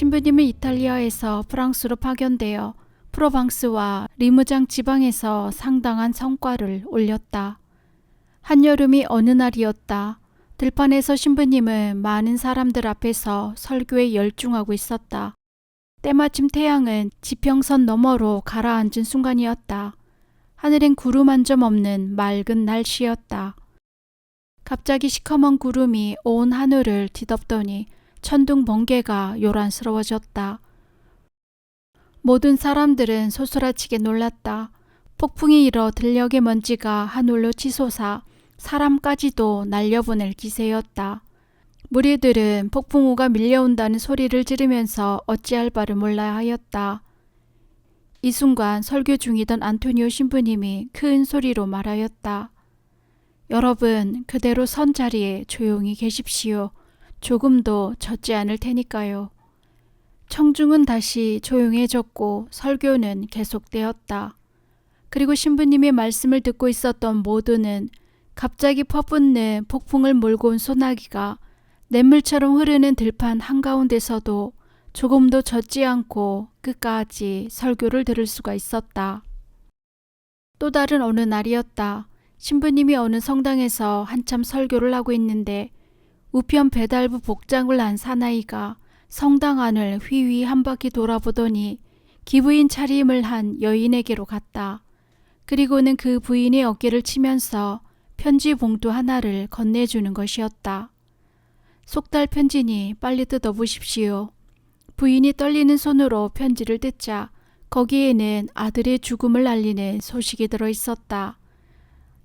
신부님은 이탈리아에서 프랑스로 파견되어 프로방스와 리무장 지방에서 상당한 성과를 올렸다. 한여름이 어느 날이었다. 들판에서 신부님은 많은 사람들 앞에서 설교에 열중하고 있었다. 때마침 태양은 지평선 너머로 가라앉은 순간이었다. 하늘엔 구름 한 점 없는 맑은 날씨였다. 갑자기 시커먼 구름이 온 하늘을 뒤덮더니 천둥 번개가 요란스러워졌다. 모든 사람들은 소스라치게 놀랐다. 폭풍이 일어 들녘의 먼지가 하늘로 치솟아 사람까지도 날려보낼 기세였다. 무리들은 폭풍우가 밀려온다는 소리를 지르면서 어찌할 바를 몰라 하였다. 이 순간 설교 중이던 안토니오 신부님이 큰 소리로 말하였다. 여러분, 그대로 선 자리에 조용히 계십시오. 조금도 젖지 않을 테니까요. 청중은 다시 조용해졌고 설교는 계속되었다. 그리고 신부님의 말씀을 듣고 있었던 모두는 갑자기 퍼붓는 폭풍을 몰고 온 소나기가 냇물처럼 흐르는 들판 한가운데서도 조금도 젖지 않고 끝까지 설교를 들을 수가 있었다. 또 다른 어느 날이었다. 신부님이 어느 성당에서 한참 설교를 하고 있는데 우편 배달부 복장을 한 사나이가 성당 안을 휘휘 한 바퀴 돌아보더니 기부인 차림을 한 여인에게로 갔다. 그리고는 그 부인의 어깨를 치면서 편지 봉투 하나를 건네주는 것이었다. 속달 편지니 빨리 뜯어보십시오. 부인이 떨리는 손으로 편지를 뜯자 거기에는 아들의 죽음을 알리는 소식이 들어 있었다.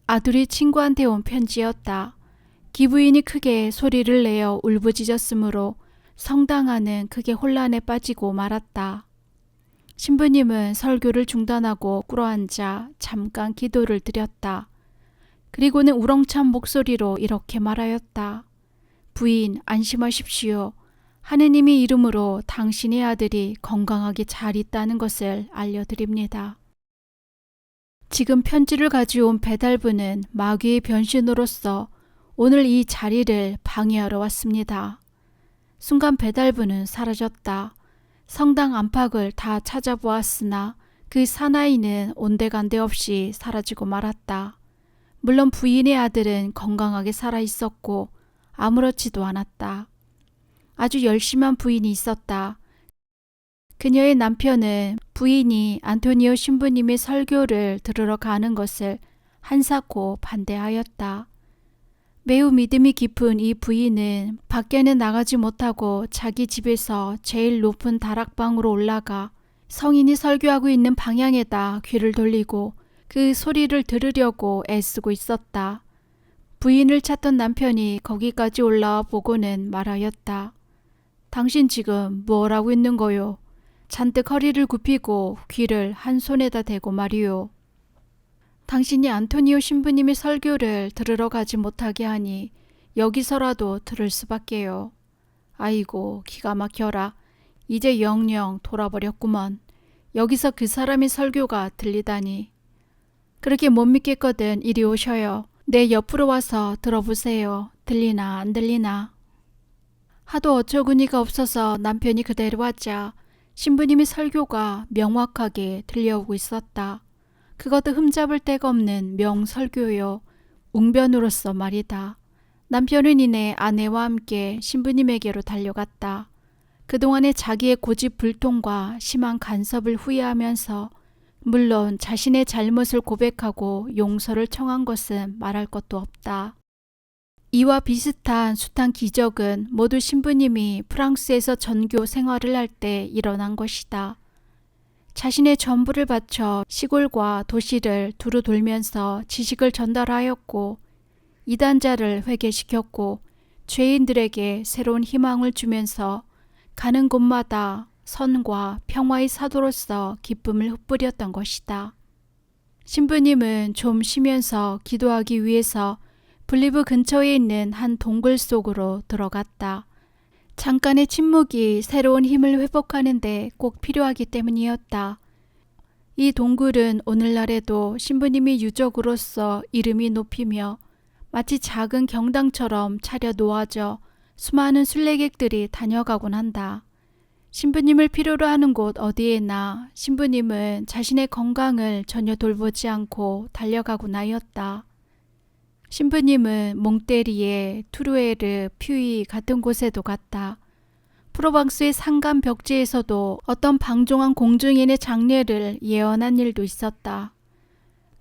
아들이 친구한테 온 편지였다. 기부인이 크게 소리를 내어 울부짖었으므로 성당 안은 크게 혼란에 빠지고 말았다. 신부님은 설교를 중단하고 꿇어앉아 잠깐 기도를 드렸다. 그리고는 우렁찬 목소리로 이렇게 말하였다. 부인, 안심하십시오. 하느님의 이름으로 당신의 아들이 건강하게 잘 있다는 것을 알려드립니다. 지금 편지를 가져온 배달부는 마귀의 변신으로서 오늘 이 자리를 방해하러 왔습니다. 순간 배달부는 사라졌다. 성당 안팎을 다 찾아보았으나 그 사나이는 온데간데 없이 사라지고 말았다. 물론 부인의 아들은 건강하게 살아 있었고 아무렇지도 않았다. 아주 열심한 부인이 있었다. 그녀의 남편은 부인이 안토니오 신부님의 설교를 들으러 가는 것을 한사코 반대하였다. 매우 믿음이 깊은 이 부인은 밖에는 나가지 못하고 자기 집에서 제일 높은 다락방으로 올라가 성인이 설교하고 있는 방향에다 귀를 돌리고 그 소리를 들으려고 애쓰고 있었다. 부인을 찾던 남편이 거기까지 올라와 보고는 말하였다. 당신 지금 뭘 하고 있는 거요? 잔뜩 허리를 굽히고 귀를 한 손에다 대고 말이요. 당신이 안토니오 신부님의 설교를 들으러 가지 못하게 하니 여기서라도 들을 수밖에요. 아이고 기가 막혀라. 이제 영영 돌아버렸구먼. 여기서 그 사람의 설교가 들리다니. 그렇게 못 믿겠거든 이리 오셔요. 내 옆으로 와서 들어보세요. 들리나 안 들리나. 하도 어처구니가 없어서 남편이 그대로 왔자 신부님의 설교가 명확하게 들려오고 있었다. 그것도 흠잡을 데가 없는 명설교요. 웅변으로서 말이다. 남편은 이내 아내와 함께 신부님에게로 달려갔다. 그동안의 자기의 고집 불통과 심한 간섭을 후회하면서 물론 자신의 잘못을 고백하고 용서를 청한 것은 말할 것도 없다. 이와 비슷한 숱한 기적은 모두 신부님이 프랑스에서 전교 생활을 할 때 일어난 것이다. 자신의 전부를 바쳐 시골과 도시를 두루 돌면서 지식을 전달하였고 이단자를 회개시켰고 죄인들에게 새로운 희망을 주면서 가는 곳마다 선과 평화의 사도로서 기쁨을 흩뿌렸던 것이다. 신부님은 좀 쉬면서 기도하기 위해서 블리브 근처에 있는 한 동굴 속으로 들어갔다. 잠깐의 침묵이 새로운 힘을 회복하는데 꼭 필요하기 때문이었다. 이 동굴은 오늘날에도 신부님의 유적으로서 이름이 높이며 마치 작은 경당처럼 차려 놓아져 수많은 순례객들이 다녀가곤 한다. 신부님을 필요로 하는 곳 어디에나 신부님은 자신의 건강을 전혀 돌보지 않고 달려가고 나였다. 신부님은 몽테리에, 투르에르, 퓨이 같은 곳에도 갔다. 프로방스의 상간 벽지에서도 어떤 방종한 공중인의 장례를 예언한 일도 있었다.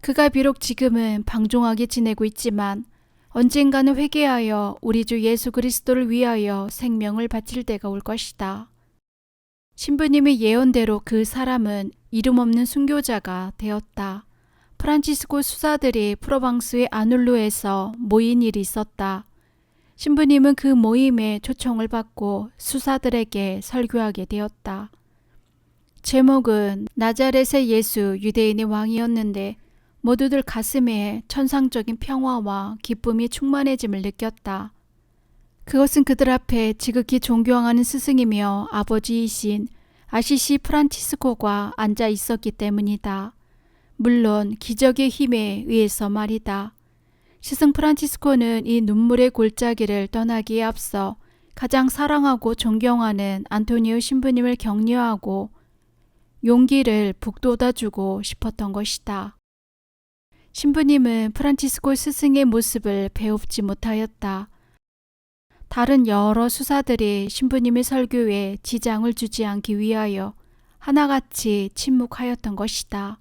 그가 비록 지금은 방종하게 지내고 있지만 언젠가는 회개하여 우리 주 예수 그리스도를 위하여 생명을 바칠 때가 올 것이다. 신부님의 예언대로 그 사람은 이름 없는 순교자가 되었다. 프란치스코 수사들이 프로방스의 아눌루에서 모인 일이 있었다. 신부님은 그 모임에 초청을 받고 수사들에게 설교하게 되었다. 제목은 나자렛의 예수 유대인의 왕이었는데 모두들 가슴에 천상적인 평화와 기쁨이 충만해짐을 느꼈다. 그것은 그들 앞에 지극히 존경하는 스승이며 아버지이신 아시시 프란치스코가 앉아 있었기 때문이다. 물론 기적의 힘에 의해서 말이다. 스승 프란치스코는 이 눈물의 골짜기를 떠나기에 앞서 가장 사랑하고 존경하는 안토니오 신부님을 격려하고 용기를 북돋아주고 싶었던 것이다. 신부님은 프란치스코 스승의 모습을 배웁지 못하였다. 다른 여러 수사들이 신부님의 설교에 지장을 주지 않기 위하여 하나같이 침묵하였던 것이다.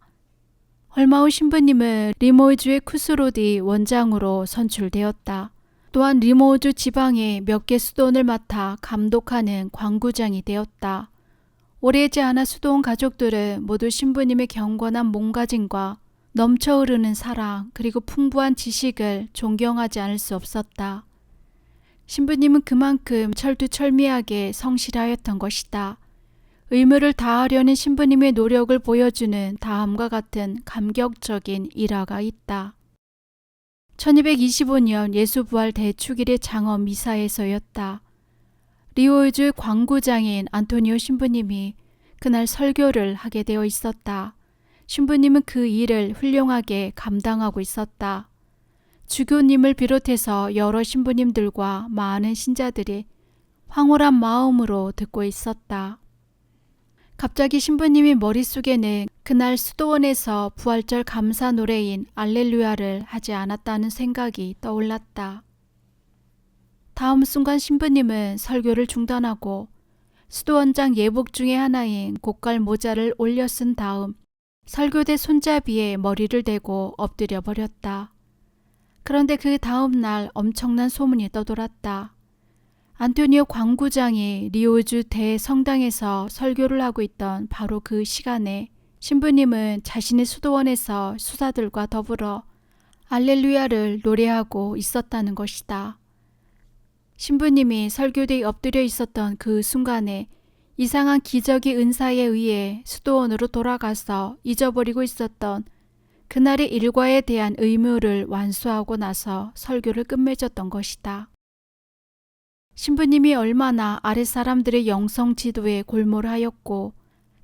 얼마 후 신부님은 리모우주의 쿠스로디 원장으로 선출되었다. 또한 리모우주 지방의 몇 개 수도원을 맡아 감독하는 광구장이 되었다. 오래지 않아 수도원 가족들은 모두 신부님의 경건한 몸가짐과 넘쳐 흐르는 사랑 그리고 풍부한 지식을 존경하지 않을 수 없었다. 신부님은 그만큼 철두철미하게 성실하였던 것이다. 의무를 다하려는 신부님의 노력을 보여주는 다음과 같은 감격적인 일화가 있다. 1225년 예수 부활 대축일의 장엄 미사에서였다. 리오이주 광구장인 안토니오 신부님이 그날 설교를 하게 되어 있었다. 신부님은 그 일을 훌륭하게 감당하고 있었다. 주교님을 비롯해서 여러 신부님들과 많은 신자들이 황홀한 마음으로 듣고 있었다. 갑자기 신부님이 머릿속에는 그날 수도원에서 부활절 감사 노래인 알렐루야를 하지 않았다는 생각이 떠올랐다. 다음 순간 신부님은 설교를 중단하고 수도원장 예복 중의 하나인 고깔 모자를 올려 쓴 다음 설교대 손잡이에 머리를 대고 엎드려 버렸다. 그런데 그 다음 날 엄청난 소문이 떠돌았다. 안토니오 광구장이 리오주 대성당에서 설교를 하고 있던 바로 그 시간에 신부님은 자신의 수도원에서 수사들과 더불어 알렐루야를 노래하고 있었다는 것이다. 신부님이 설교대에 엎드려 있었던 그 순간에 이상한 기적의 은사에 의해 수도원으로 돌아가서 잊어버리고 있었던 그날의 일과에 대한 의무를 완수하고 나서 설교를 끝맺었던 것이다. 신부님이 얼마나 아랫사람들의 영성 지도에 골몰하였고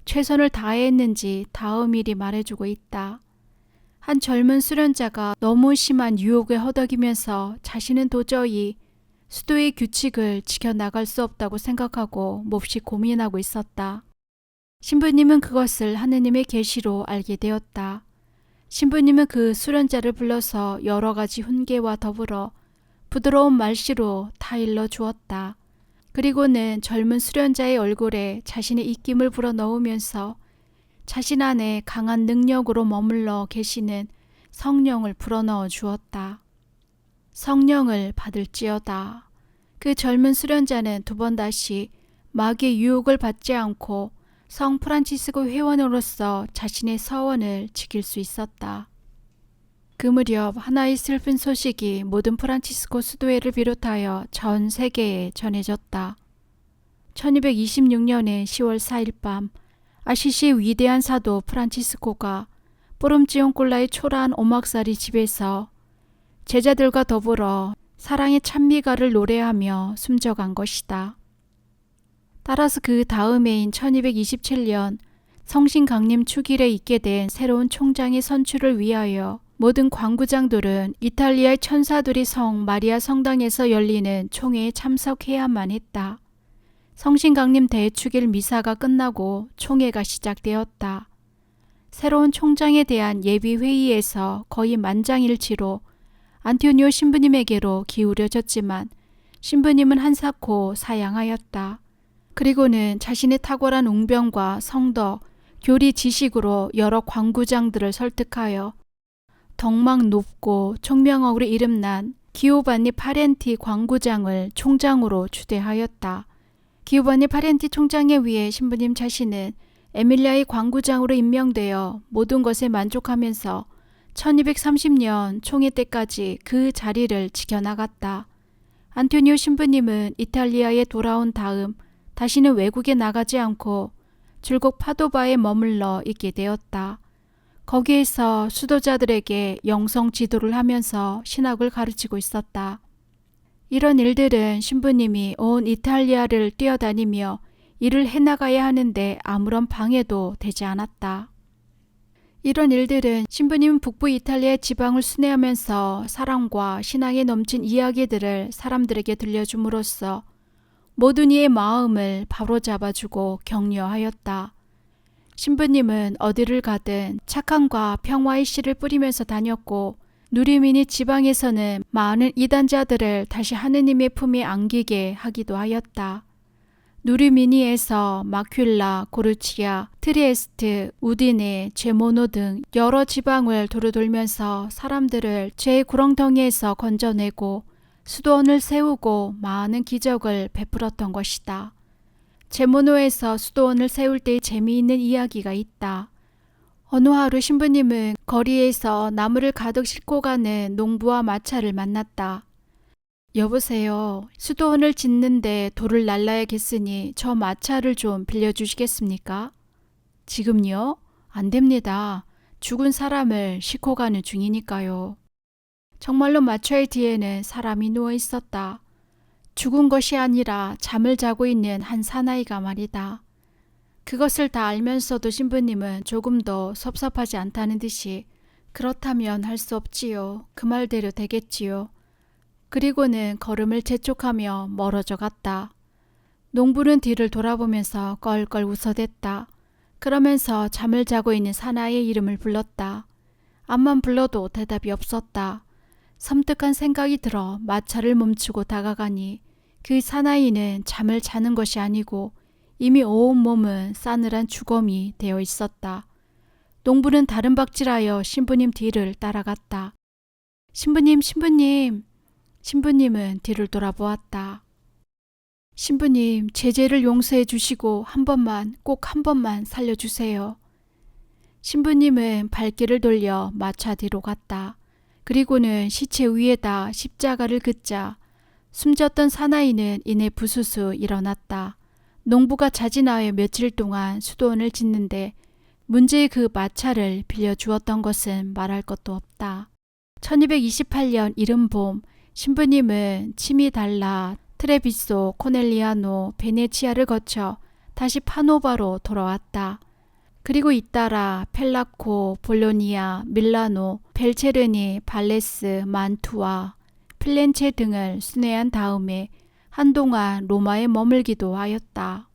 최선을 다했는지 다음 일이 말해주고 있다. 한 젊은 수련자가 너무 심한 유혹에 허덕이면서 자신은 도저히 수도의 규칙을 지켜나갈 수 없다고 생각하고 몹시 고민하고 있었다. 신부님은 그것을 하느님의 계시로 알게 되었다. 신부님은 그 수련자를 불러서 여러 가지 훈계와 더불어 부드러운 말씨로 타일러 주었다. 그리고는 젊은 수련자의 얼굴에 자신의 입김을 불어 넣으면서 자신 안에 강한 능력으로 머물러 계시는 성령을 불어넣어 주었다. 성령을 받을지어다. 그 젊은 수련자는 두 번 다시 마귀의 유혹을 받지 않고 성 프란치스코 회원으로서 자신의 서원을 지킬 수 있었다. 그 무렵 하나의 슬픈 소식이 모든 프란치스코 수도회를 비롯하여 전 세계에 전해졌다. 1226년의 10월 4일 밤 아시시 위대한 사도 프란치스코가 뽀름지온골라의 초라한 오막살이 집에서 제자들과 더불어 사랑의 찬미가를 노래하며 숨져간 것이다. 따라서 그 다음해인 1227년 성신 강림 축일에 있게 된 새로운 총장의 선출을 위하여 모든 광구장들은 이탈리아의 천사들이 성 마리아 성당에서 열리는 총회에 참석해야만 했다. 성신강림 대축일 미사가 끝나고 총회가 시작되었다. 새로운 총장에 대한 예비 회의에서 거의 만장일치로 안티오니오 신부님에게로 기울여졌지만 신부님은 한사코 사양하였다. 그리고는 자신의 탁월한 웅변과 성덕, 교리 지식으로 여러 광구장들을 설득하여 덕망 높고 총명억으로 이름난 기오바니 파렌티 광구장을 총장으로 추대하였다. 기오바니 파렌티 총장에 의해 신부님 자신은 에밀리아의 광구장으로 임명되어 모든 것에 만족하면서 1230년 총회 때까지 그 자리를 지켜나갔다. 안토니오 신부님은 이탈리아에 돌아온 다음 다시는 외국에 나가지 않고 줄곧 파도바에 머물러 있게 되었다. 거기에서 수도자들에게 영성 지도를 하면서 신학을 가르치고 있었다. 이런 일들은 신부님이 온 이탈리아를 뛰어다니며 일을 해나가야 하는데 아무런 방해도 되지 않았다. 이런 일들은 신부님 북부 이탈리아 지방을 순회하면서 사랑과 신앙에 넘친 이야기들을 사람들에게 들려줌으로써 모든 이의 마음을 바로잡아주고 격려하였다. 신부님은 어디를 가든 착함과 평화의 씨를 뿌리면서 다녔고 누리민이 지방에서는 많은 이단자들을 다시 하느님의 품에 안기게 하기도 하였다. 누리미니에서 마큘라, 고르치아, 트리에스트, 우디네, 제모노 등 여러 지방을 두루돌면서 사람들을 죄의 구렁텅이에서 건져내고 수도원을 세우고 많은 기적을 베풀었던 것이다. 제모노에서 수도원을 세울 때의 재미있는 이야기가 있다. 어느 하루 신부님은 거리에서 나무를 가득 싣고 가는 농부와 마차를 만났다. 여보세요. 수도원을 짓는데 돌을 날라야겠으니 저 마차를 좀 빌려주시겠습니까? 지금요? 안 됩니다. 죽은 사람을 싣고 가는 중이니까요. 정말로 마차의 뒤에는 사람이 누워 있었다. 죽은 것이 아니라 잠을 자고 있는 한 사나이가 말이다. 그것을 다 알면서도 신부님은 조금도 섭섭하지 않다는 듯이 그렇다면 할 수 없지요. 그 말대로 되겠지요. 그리고는 걸음을 재촉하며 멀어져 갔다. 농부는 뒤를 돌아보면서 껄껄 웃어댔다. 그러면서 잠을 자고 있는 사나이의 이름을 불렀다. 앞만 불러도 대답이 없었다. 섬뜩한 생각이 들어 마차를 멈추고 다가가니 그 사나이는 잠을 자는 것이 아니고 이미 온 몸은 싸늘한 주검이 되어 있었다. 농부는 다른 박질하여 신부님 뒤를 따라갔다. 신부님, 신부님. 신부님은 뒤를 돌아보았다. 신부님, 제 죄를 용서해 주시고 한 번만, 꼭 한 번만 살려주세요. 신부님은 발길을 돌려 마차 뒤로 갔다. 그리고는 시체 위에다 십자가를 긋자 숨졌던 사나이는 이내 부수수 일어났다. 농부가 자진하여 며칠 동안 수도원을 짓는데 문제의 그 마차를 빌려주었던 것은 말할 것도 없다. 1228년 이른 봄 신부님은 치미달라, 트레비소, 코넬리아노, 베네치아를 거쳐 다시 파노바로 돌아왔다. 그리고 잇따라 펠라코, 볼로니아, 밀라노, 벨체르니, 발레스, 만투아, 필렌체 등을 순회한 다음에 한동안 로마에 머물기도 하였다.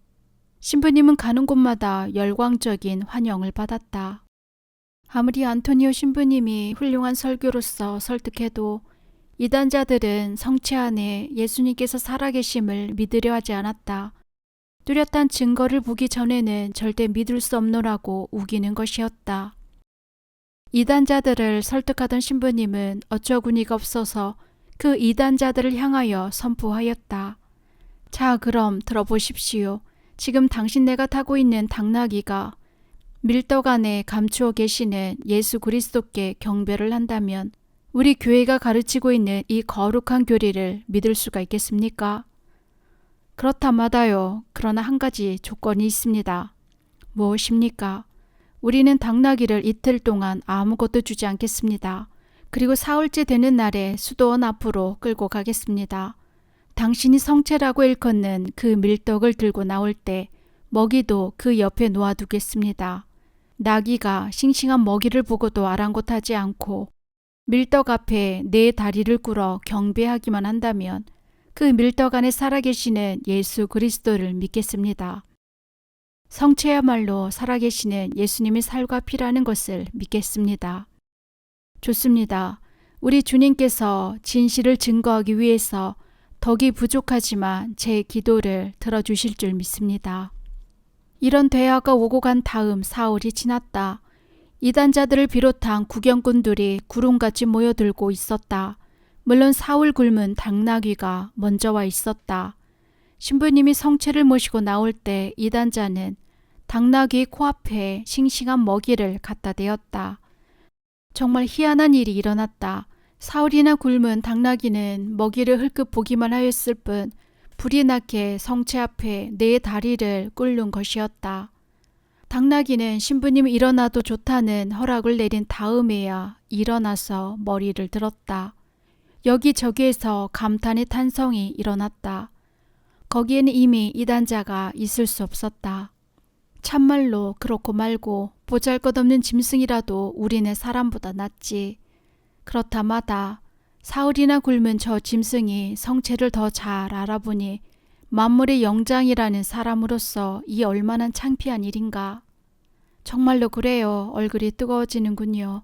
신부님은 가는 곳마다 열광적인 환영을 받았다. 아무리 안토니오 신부님이 훌륭한 설교로서 설득해도 이단자들은 성체 안에 예수님께서 살아계심을 믿으려 하지 않았다. 뚜렷한 증거를 보기 전에는 절대 믿을 수 없노라고 우기는 것이었다. 이단자들을 설득하던 신부님은 어처구니가 없어서 그 이단자들을 향하여 선포하였다. 자, 그럼 들어보십시오. 지금 당신네가 타고 있는 당나귀가 밀떡 안에 감추어 계시는 예수 그리스도께 경배를 한다면 우리 교회가 가르치고 있는 이 거룩한 교리를 믿을 수가 있겠습니까? 그렇다마다요. 그러나 한 가지 조건이 있습니다. 무엇입니까? 우리는 당나귀를 이틀 동안 아무것도 주지 않겠습니다. 그리고 사흘째 되는 날에 수도원 앞으로 끌고 가겠습니다. 당신이 성체라고 일컫는 그 밀떡을 들고 나올 때 먹이도 그 옆에 놓아두겠습니다. 나귀가 싱싱한 먹이를 보고도 아랑곳하지 않고 밀떡 앞에 내 다리를 꿇어 경배하기만 한다면 그 밀떡 안에 살아계시는 예수 그리스도를 믿겠습니다. 성체야말로 살아계시는 예수님의 살과 피라는 것을 믿겠습니다. 좋습니다. 우리 주님께서 진실을 증거하기 위해서 덕이 부족하지만 제 기도를 들어주실 줄 믿습니다. 이런 대화가 오고 간 다음 사흘이 지났다. 이단자들을 비롯한 구경꾼들이 구름같이 모여들고 있었다. 물론 사울 굶은 당나귀가 먼저 와 있었다. 신부님이 성체를 모시고 나올 때 이단자는 당나귀 코앞에 싱싱한 먹이를 갖다 대었다. 정말 희한한 일이 일어났다. 사울이나 굶은 당나귀는 먹이를 흘끗 보기만 하였을 뿐 불이 나게 성체 앞에 네 다리를 꿇는 것이었다. 당나귀는 신부님이 일어나도 좋다는 허락을 내린 다음에야 일어나서 머리를 들었다. 여기저기에서 감탄의 탄성이 일어났다. 거기에는 이미 이단자가 있을 수 없었다. 참말로 그렇고 말고 보잘 것 없는 짐승이라도 우리네 사람보다 낫지. 그렇다마다 사흘이나 굶은 저 짐승이 성체를 더 잘 알아보니 만물의 영장이라는 사람으로서 이 얼마나 창피한 일인가. 정말로 그래요. 얼굴이 뜨거워지는군요.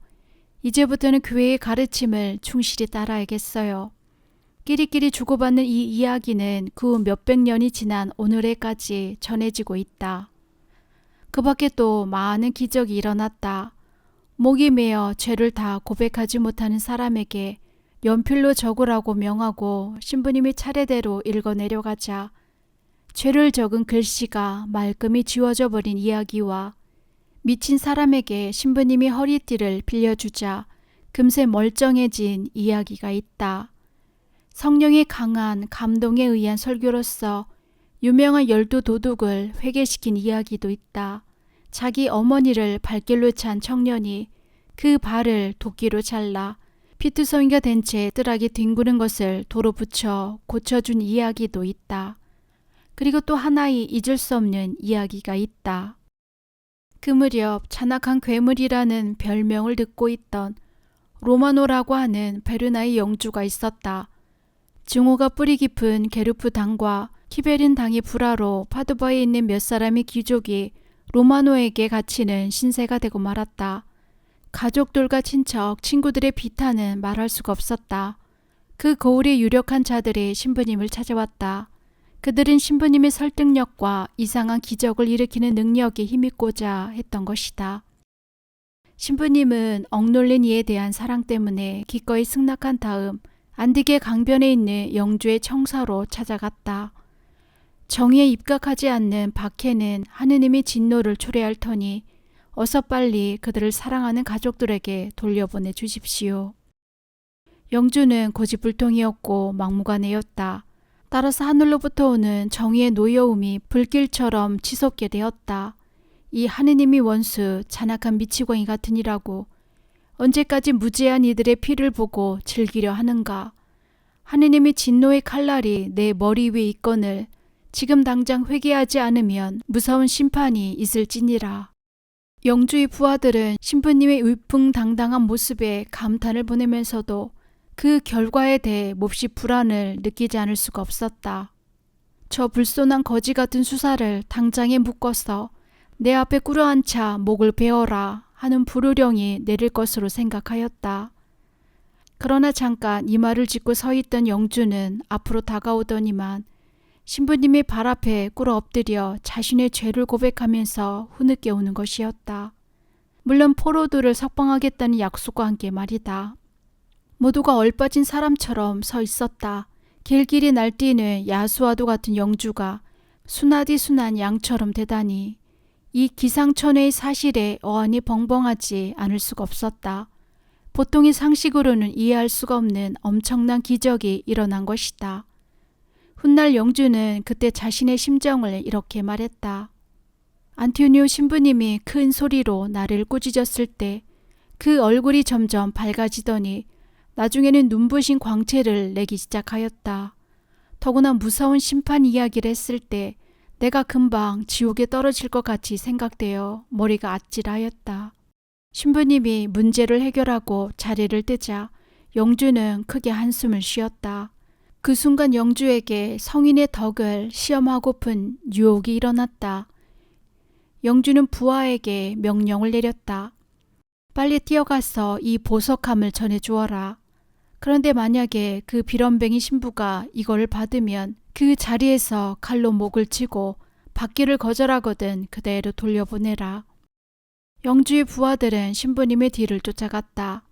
이제부터는 교회의 가르침을 충실히 따라야겠어요. 끼리끼리 주고받는 이 이야기는 그 몇백 년이 지난 오늘에까지 전해지고 있다. 그 밖에 또 많은 기적이 일어났다. 목이 메어 죄를 다 고백하지 못하는 사람에게 연필로 적으라고 명하고 신부님이 차례대로 읽어 내려가자 죄를 적은 글씨가 말끔히 지워져 버린 이야기와 미친 사람에게 신부님이 허리띠를 빌려주자 금세 멀쩡해진 이야기가 있다. 성령의 강한 감동에 의한 설교로서 유명한 열두 도둑을 회개시킨 이야기도 있다. 자기 어머니를 발길로 찬 청년이 그 발을 도끼로 잘라 피투성이가 된채 뜰하게 뒹구는 것을 도로 붙여 고쳐준 이야기도 있다. 그리고 또 하나의 잊을 수 없는 이야기가 있다. 그 무렵 잔악한 괴물이라는 별명을 듣고 있던 로마노라고 하는 베르나의 영주가 있었다. 증오가 뿌리 깊은 게르프 당과 키베린 당의 불화로 파두바에 있는 몇 사람의 귀족이 로마노에게 갇히는 신세가 되고 말았다. 가족들과 친척, 친구들의 비탄은 말할 수가 없었다. 그 거울에 유력한 자들이 신부님을 찾아왔다. 그들은 신부님의 설득력과 이상한 기적을 일으키는 능력에 힘입고자 했던 것이다. 신부님은 억눌린 이에 대한 사랑 때문에 기꺼이 승낙한 다음 안디게 강변에 있는 영주의 청사로 찾아갔다. 정의에 입각하지 않는 박해는 하느님의 진노를 초래할 터니 어서 빨리 그들을 사랑하는 가족들에게 돌려보내 주십시오. 영주는 고집불통이었고 막무가내였다. 따라서 하늘로부터 오는 정의의 노여움이 불길처럼 치솟게 되었다. 이 하느님이 원수 잔악한 미치광이 같으니라고 언제까지 무지한 이들의 피를 보고 즐기려 하는가. 하느님의 진노의 칼날이 내 머리 위에 있거늘 지금 당장 회개하지 않으면 무서운 심판이 있을지니라. 영주의 부하들은 신부님의 위풍당당한 모습에 감탄을 보내면서도 그 결과에 대해 몹시 불안을 느끼지 않을 수가 없었다. 저 불손한 거지 같은 수사를 당장에 묶어서 내 앞에 꿇어앉아 목을 베어라 하는 불효령이 내릴 것으로 생각하였다. 그러나 잠깐 이 말을 짓고 서 있던 영주는 앞으로 다가오더니만 신부님의 발 앞에 꿇어 엎드려 자신의 죄를 고백하면서 후늦게 오는 것이었다. 물론 포로들을 석방하겠다는 약속과 함께 말이다. 모두가 얼빠진 사람처럼 서 있었다. 길길이 날뛰는 야수와도 같은 영주가 순하디 순한 양처럼 되다니 이 기상천외의 사실에 어안이 벙벙하지 않을 수가 없었다. 보통의 상식으로는 이해할 수가 없는 엄청난 기적이 일어난 것이다. 훗날 영주는 그때 자신의 심정을 이렇게 말했다. 안티오니오 신부님이 큰 소리로 나를 꾸짖었을 때 그 얼굴이 점점 밝아지더니 나중에는 눈부신 광채를 내기 시작하였다. 더구나 무서운 심판 이야기를 했을 때 내가 금방 지옥에 떨어질 것 같이 생각되어 머리가 아찔하였다. 신부님이 문제를 해결하고 자리를 뜨자 영주는 크게 한숨을 쉬었다. 그 순간 영주에게 성인의 덕을 시험하고픈 유혹이 일어났다. 영주는 부하에게 명령을 내렸다. 빨리 뛰어가서 이 보석함을 전해주어라. 그런데 만약에 그 비런뱅이 신부가 이걸 받으면 그 자리에서 칼로 목을 치고 받기를 거절하거든 그대로 돌려보내라. 영주의 부하들은 신부님의 뒤를 쫓아갔다.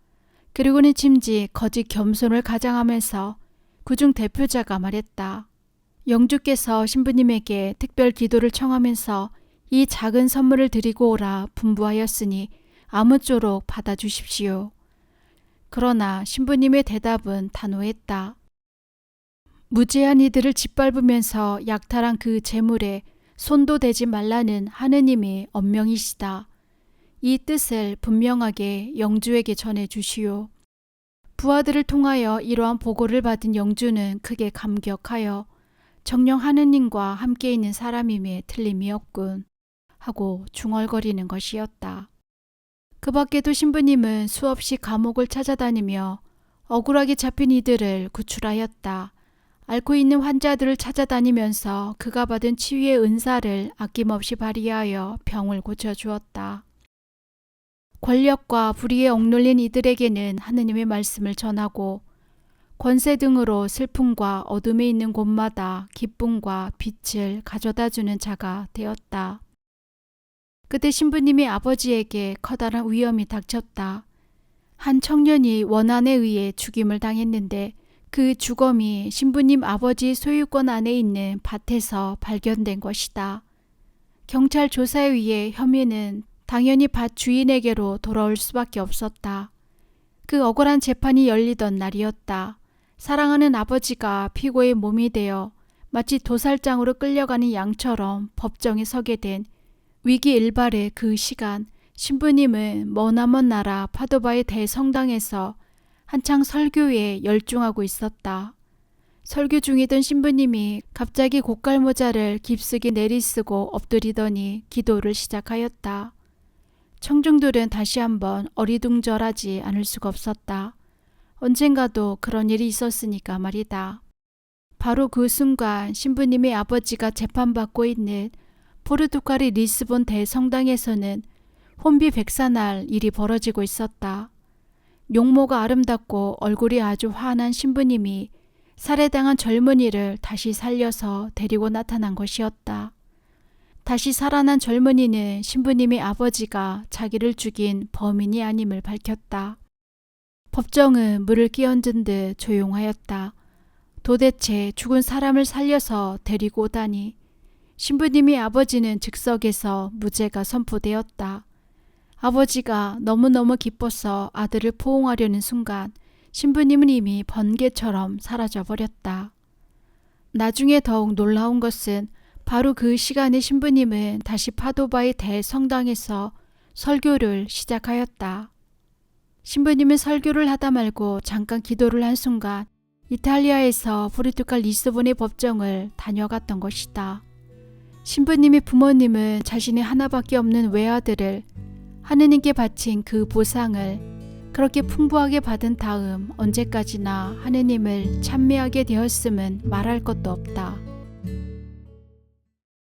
그리고는 짐짓 거짓 겸손을 가장하면서 그중 대표자가 말했다. 영주께서 신부님에게 특별 기도를 청하면서 이 작은 선물을 드리고 오라 분부하였으니 아무쪼록 받아주십시오. 그러나 신부님의 대답은 단호했다. 무죄한 이들을 짓밟으면서 약탈한 그 재물에 손도 대지 말라는 하느님의 엄명이시다. 이 뜻을 분명하게 영주에게 전해 주시오. 부하들을 통하여 이러한 보고를 받은 영주는 크게 감격하여 정령 하느님과 함께 있는 사람임에 틀림이 없군 하고 중얼거리는 것이었다. 그 밖에도 신부님은 수없이 감옥을 찾아다니며 억울하게 잡힌 이들을 구출하였다. 앓고 있는 환자들을 찾아다니면서 그가 받은 치유의 은사를 아낌없이 발휘하여 병을 고쳐주었다. 권력과 불의에 억눌린 이들에게는 하느님의 말씀을 전하고 권세 등으로 슬픔과 어둠에 있는 곳마다 기쁨과 빛을 가져다 주는 자가 되었다. 그때 신부님의 아버지에게 커다란 위험이 닥쳤다. 한 청년이 원한에 의해 죽임을 당했는데 그 주검이 신부님 아버지 소유권 안에 있는 밭에서 발견된 것이다. 경찰 조사에 의해 혐의는 당연히 밭 주인에게로 돌아올 수밖에 없었다. 그 억울한 재판이 열리던 날이었다. 사랑하는 아버지가 피고의 몸이 되어 마치 도살장으로 끌려가는 양처럼 법정에 서게 된 위기 일발의 그 시간 신부님은 머나먼 나라 파도바의 대성당에서 한창 설교에 열중하고 있었다. 설교 중이던 신부님이 갑자기 고깔 모자를 깊숙이 내리쓰고 엎드리더니 기도를 시작하였다. 청중들은 다시 한번 어리둥절하지 않을 수가 없었다. 언젠가도 그런 일이 있었으니까 말이다. 바로 그 순간 신부님의 아버지가 재판받고 있는 포르투갈의 리스본 대성당에서는 혼비 백산할 일이 벌어지고 있었다. 용모가 아름답고 얼굴이 아주 환한 신부님이 살해당한 젊은이를 다시 살려서 데리고 나타난 것이었다. 다시 살아난 젊은이는 신부님의 아버지가 자기를 죽인 범인이 아님을 밝혔다. 법정은 물을 끼얹은 듯 조용하였다. 도대체 죽은 사람을 살려서 데리고 오다니 신부님의 아버지는 즉석에서 무죄가 선포되었다. 아버지가 너무너무 기뻐서 아들을 포옹하려는 순간 신부님은 이미 번개처럼 사라져 버렸다. 나중에 더욱 놀라운 것은 바로 그 시간에 신부님은 다시 파도바의 대성당에서 설교를 시작하였다. 신부님은 설교를 하다 말고 잠깐 기도를 한 순간 이탈리아에서 포르투갈 리스본의 법정을 다녀갔던 것이다. 신부님의 부모님은 자신의 하나밖에 없는 외아들을 하느님께 바친 그 보상을 그렇게 풍부하게 받은 다음 언제까지나 하느님을 찬미하게 되었음은 말할 것도 없다.